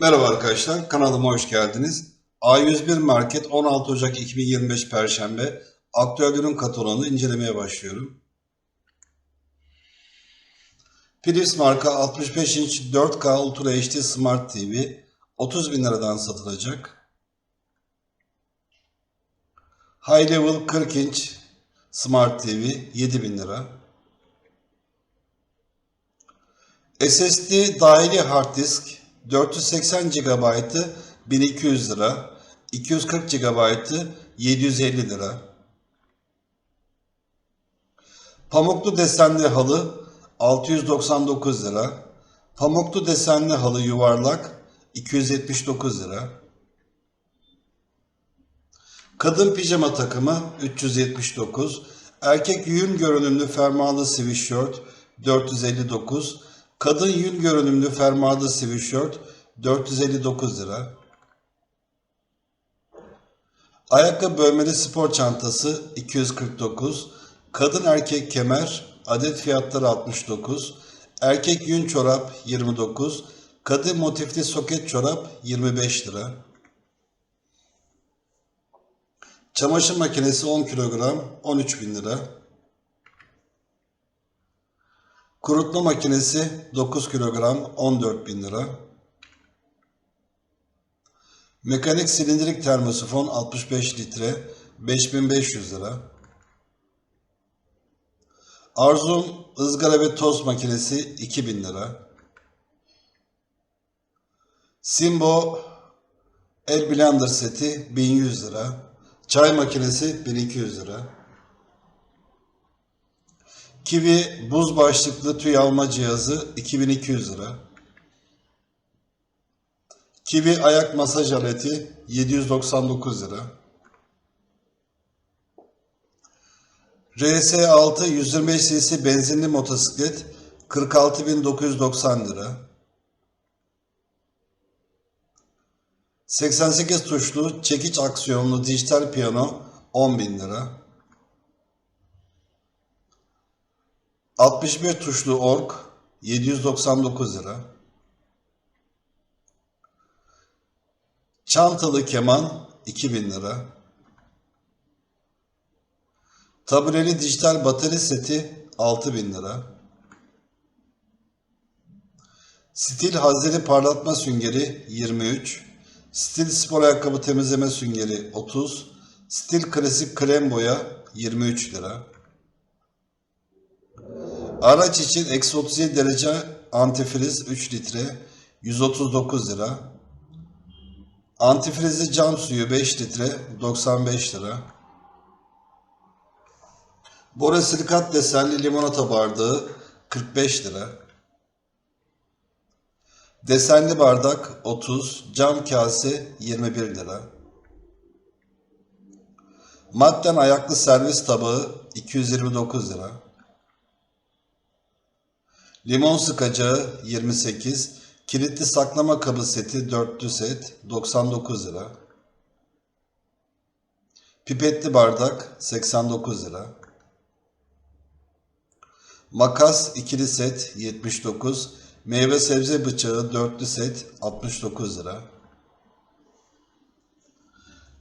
Merhaba arkadaşlar, kanalıma hoş geldiniz. A101 Market 16 Ocak 2025 Perşembe aktüel ürün kataloğunu incelemeye başlıyorum. Philips marka 65 inç 4K Ultra HD Smart TV 30 bin liradan satılacak. High Level 40 inç Smart TV 7 bin lira. SSD dahili hard disk 480 GB'ı 1200 lira, 240 GB'ı 750 lira. Pamuklu desenli halı 699 lira. Pamuklu desenli halı yuvarlak 279 lira. Kadın pijama takımı 379. Erkek yün görünümlü fermuarlı sweatshirt 459. Kadın yün görünümlü fermuarlı sweatshirt 459 lira. Ayakkabı bölmeli spor çantası 249. Kadın erkek kemer adet fiyatları 69. Erkek yün çorap 29. Kadın motifli soket çorap 25 lira. Çamaşır makinesi 10 kilogram 13 bin lira. Kurutma makinesi 9 kilogram 14 bin lira. Mekanik silindirik termosifon 65 litre 5500 lira. Arzum ızgara ve tost makinesi 2000 lira. Simbo el blender seti 1100 lira. Çay makinesi 1200 lira. Kiwi buz başlıklı tüy alma cihazı 2200 lira. Kiwi ayak masaj aleti 799 lira. RS6 125 cc benzinli motosiklet 46990 lira. 88 tuşlu çekiç aksiyonlu dijital piyano 10.000 lira. 61 tuşlu org 799 lira. Çantalı keman 2000 lira. Tabureli dijital batarya seti 6000 lira. Stil hazeri parlatma süngeri 23. Stil spor ayakkabı temizleme süngeri 30. Stil klasik krem boya 23 lira. Araç için eksi 37 derece antifriz 3 litre 139 lira. Antifrizli cam suyu 5 litre 95 lira. Borosilikat desenli limonata bardağı 45 lira. Desenli bardak 30, cam kase 21 lira. Matten ayaklı servis tabağı 229 lira. Limon sıkacağı 28, kilitli saklama kabı seti dörtlü set 99 lira. Pipetli bardak 89 lira. Makas ikili set 79, meyve sebze bıçağı dörtlü set 69 lira.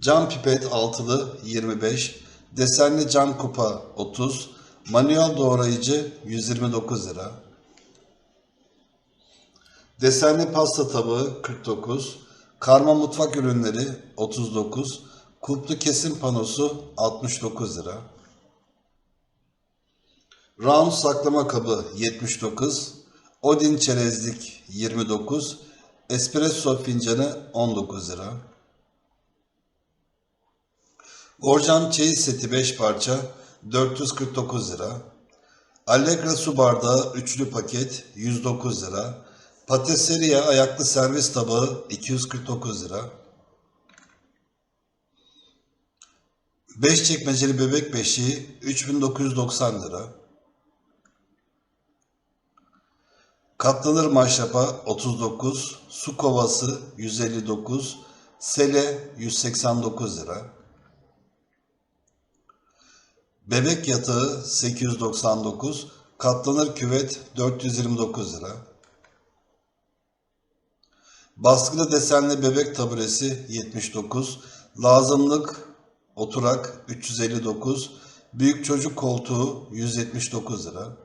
Cam pipet altılı 25, desenli cam kupa 30, manuel doğrayıcı 129 lira. Desenli pasta tabağı 49, karma mutfak ürünleri 39, kulplu kesim panosu 69 lira. Round saklama kabı 79, Odin çerezlik 29, espresso fincanı 19 lira. Borcam çeyiz seti 5 parça 449 lira. Allegra su bardağı üçlü paket 109 lira. Patisserie ayaklı servis tabağı 249 lira. 5 çekmeceli bebek beşiği 3990 lira. Katlanır maşrapa 39, su kovası 159, sele 189 lira. Bebek yatağı 899, katlanır küvet 429 lira. Baskılı desenli bebek taburesi 79. Lazımlık oturak 359. Büyük çocuk koltuğu 179 lira.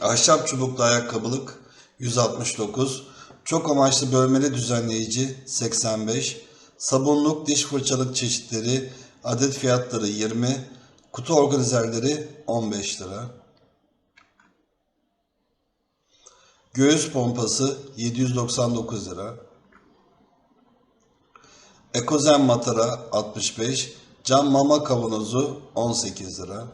Ahşap çubuklu ayakkabılık 169. Çok amaçlı bölmeli düzenleyici 85. Sabunluk diş fırçalık çeşitleri adet fiyatları 20. Kutu organizerleri 15 lira. Göğüs pompası 799 lira. Ekozen matara 65. Cam mama kavanozu 18 lira.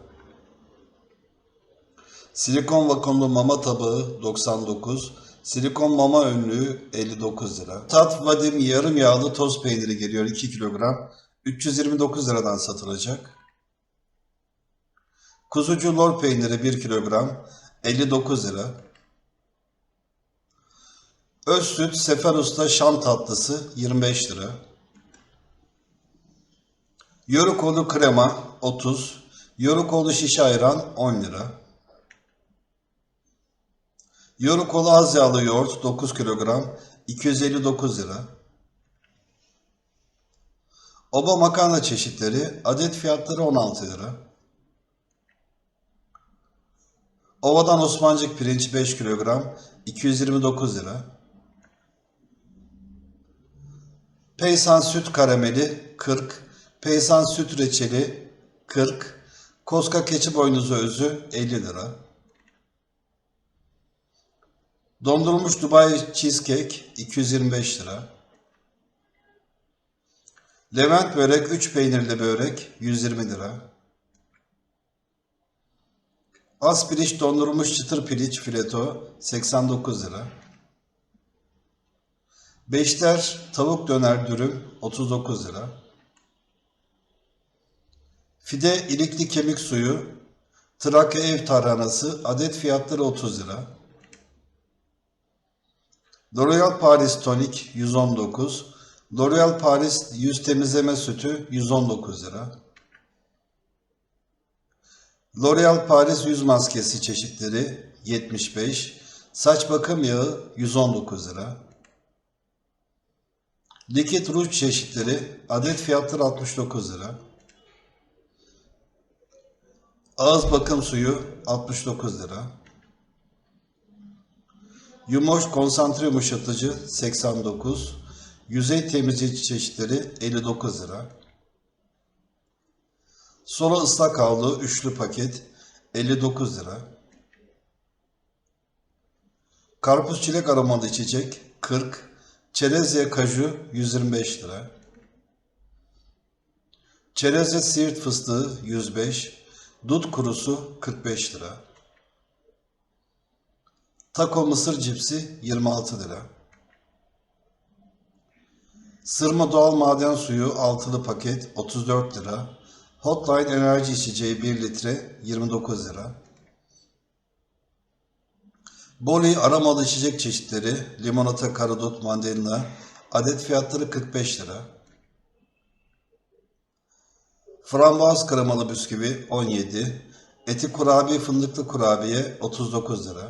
Silikon vakumlu mama tabağı 99. Silikon mama önlüğü 59 lira. Tat Vadim yarım yağlı toz peyniri geliyor 2 kilogram. 329 liradan satılacak. Kuzucu lor peyniri 1 kilogram 59 lira. Öz süt Sefer Usta Şam tatlısı 25 lira. Yörükolu krema 30. Yörükolu şişe ayran 10 lira. Yörükolu az yağlı yoğurt 9 kilogram 259 lira. Oba makarna çeşitleri adet fiyatları 16 lira. Ovadan Osmancık pirinç 5 kilogram 229 lira. Peysan süt karameli 40, Peysan süt reçeli 40, Koska keçi boynuzu özü 50 lira. Dondurulmuş Dubai cheesecake 225 lira. Levent börek 3 peynirli börek 120 lira. Az piliç dondurulmuş çıtır piliç fileto 89 lira. Beşler tavuk döner dürüm 39 lira. Fide ilikli kemik suyu, Trakya ev tarhanası adet fiyatları 30 lira. L'Oreal Paris tonik 119, L'Oreal Paris yüz temizleme sütü 119 lira. L'Oreal Paris yüz maskesi çeşitleri 75, saç bakım yağı 119 lira. Likit ruj çeşitleri adet fiyatları 69 lira. Ağız bakım suyu 69 lira. Yumoş konsantre yumuşatıcı 89. Yüzey temizleyici çeşitleri 59 lira. Solo ıslak havlu üçlü paket 59 lira. Karpuz çilek aromalı içecek 40. Çerezye kaju 125 lira. Çerezye siirt fıstığı 105. Dut kurusu 45 lira. Taco mısır cipsi 26 lira. Sırma doğal maden suyu altılı paket 34 lira. Hotline enerji içeceği 1 litre 29 lira. Boli aromalı içecek çeşitleri limonata, karadut, mandalina adet fiyatları 45 lira. Frambuaz kremalı bisküvi 17. Eti kurabiye fındıklı kurabiye 39 lira.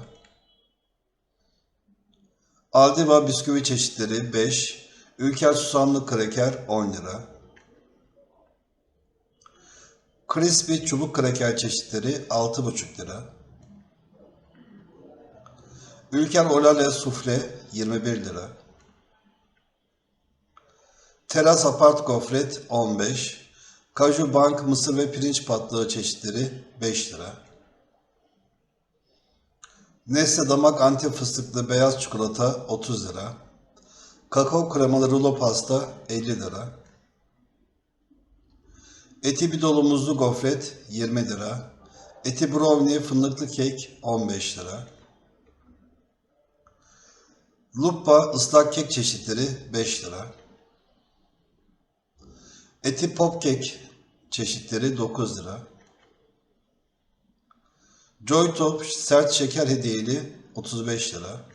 Aldiva bisküvi çeşitleri 5. Ülker susamlı kraker 10 lira. Crispy çubuk kraker çeşitleri 6,5 lira. Ülker Olale sufle 21 lira. Teras apart gofret 15. Kaju bank mısır ve pirinç patlığı çeşitleri 5 lira. Nesle damak antep fıstıklı beyaz çikolata 30 lira. Kakao kremalı rulo pasta 50 lira. Eti bidolu muzlu gofret 20 lira. Eti brownie fındıklı kek 15 lira. Lupa ıslak kek çeşitleri 5 lira. Eti pop kek çeşitleri 9 lira. Joy Top sert şeker hediyeli 35 lira.